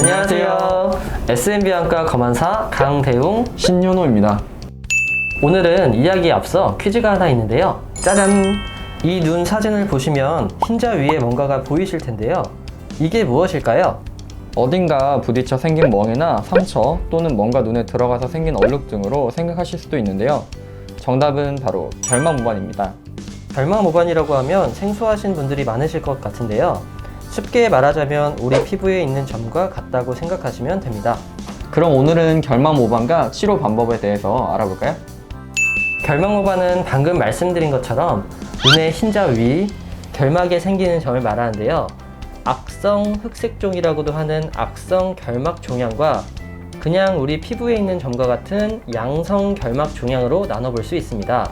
안녕하세요. SMB안과 검안사 강대웅. 신윤호입니다. 오늘은 이야기에 앞서 퀴즈가 하나 있는데요. 짜잔! 이 눈 사진을 보시면 흰자 위에 뭔가가 보이실 텐데요. 이게 무엇일까요? 어딘가 부딪혀 생긴 멍이나 상처 또는 뭔가 눈에 들어가서 생긴 얼룩 등으로 생각하실 수도 있는데요. 정답은 바로 결막 모반입니다. 결막 모반이라고 하면 생소하신 분들이 많으실 것 같은데요. 쉽게 말하자면 우리 피부에 있는 점과 같다고 생각하시면 됩니다. 그럼 오늘은 결막모반과 치료 방법에 대해서 알아볼까요? 결막모반은 방금 말씀드린 것처럼 눈의 흰자 위, 결막에 생기는 점을 말하는데요. 악성 흑색종이라고도 하는 악성 결막 종양과 그냥 우리 피부에 있는 점과 같은 양성 결막 종양으로 나눠볼 수 있습니다.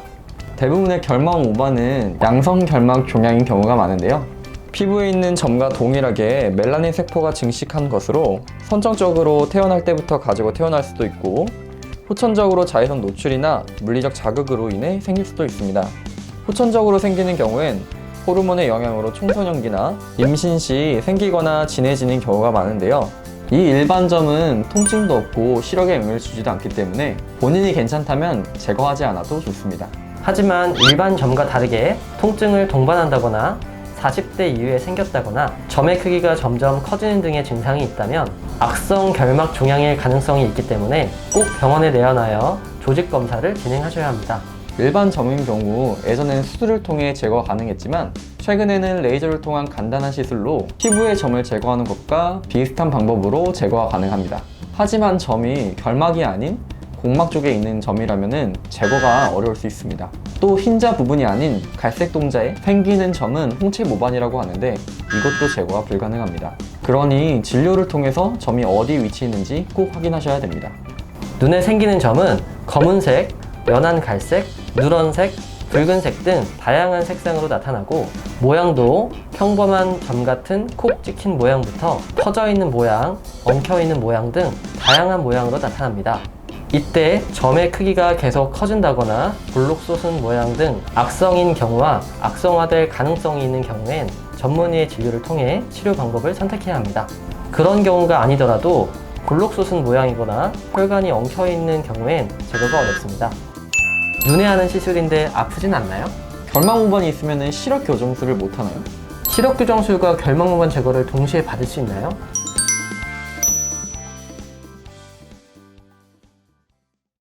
대부분의 결막모반은 양성 결막 종양인 경우가 많은데요. 피부에 있는 점과 동일하게 멜라닌 세포가 증식한 것으로 선정적으로 태어날 때부터 가지고 태어날 수도 있고 후천적으로 자외선 노출이나 물리적 자극으로 인해 생길 수도 있습니다. 후천적으로 생기는 경우엔 호르몬의 영향으로 청소년기나 임신 시 생기거나 진해지는 경우가 많은데요. 이 일반점은 통증도 없고 시력에 영향을 주지도 않기 때문에 본인이 괜찮다면 제거하지 않아도 좋습니다. 하지만 일반 점과 다르게 통증을 동반한다거나 40대 이후에 생겼다거나 점의 크기가 점점 커지는 등의 증상이 있다면 악성 결막 종양일 가능성이 있기 때문에 꼭 병원에 내원하여 조직 검사를 진행하셔야 합니다. 일반 점인 경우 예전에는 수술을 통해 제거 가능했지만 최근에는 레이저를 통한 간단한 시술로 피부의 점을 제거하는 것과 비슷한 방법으로 제거가 가능합니다. 하지만 점이 결막이 아닌 공막 쪽에 있는 점이라면 제거가 어려울 수 있습니다. 또 흰자 부분이 아닌 갈색 동자에 생기는 점은 홍채 모반이라고 하는데 이것도 제거가 불가능합니다. 그러니 진료를 통해서 점이 어디 위치해 있는지 꼭 확인하셔야 됩니다. 눈에 생기는 점은 검은색, 연한 갈색, 누런색, 붉은색 등 다양한 색상으로 나타나고 모양도 평범한 점 같은 콕 찍힌 모양부터 퍼져 있는 모양, 엉켜 있는 모양 등 다양한 모양으로 나타납니다. 이때 점의 크기가 계속 커진다거나 볼록 솟은 모양 등 악성인 경우와 악성화될 가능성이 있는 경우엔 전문의의 진료를 통해 치료 방법을 선택해야 합니다. 그런 경우가 아니더라도 볼록 솟은 모양이거나 혈관이 엉켜 있는 경우엔 제거가 어렵습니다. 눈에 하는 시술인데 아프진 않나요? 결막모반이 있으면 시력 교정술을 못 하나요? 시력 교정술과 결막모반 제거를 동시에 받을 수 있나요?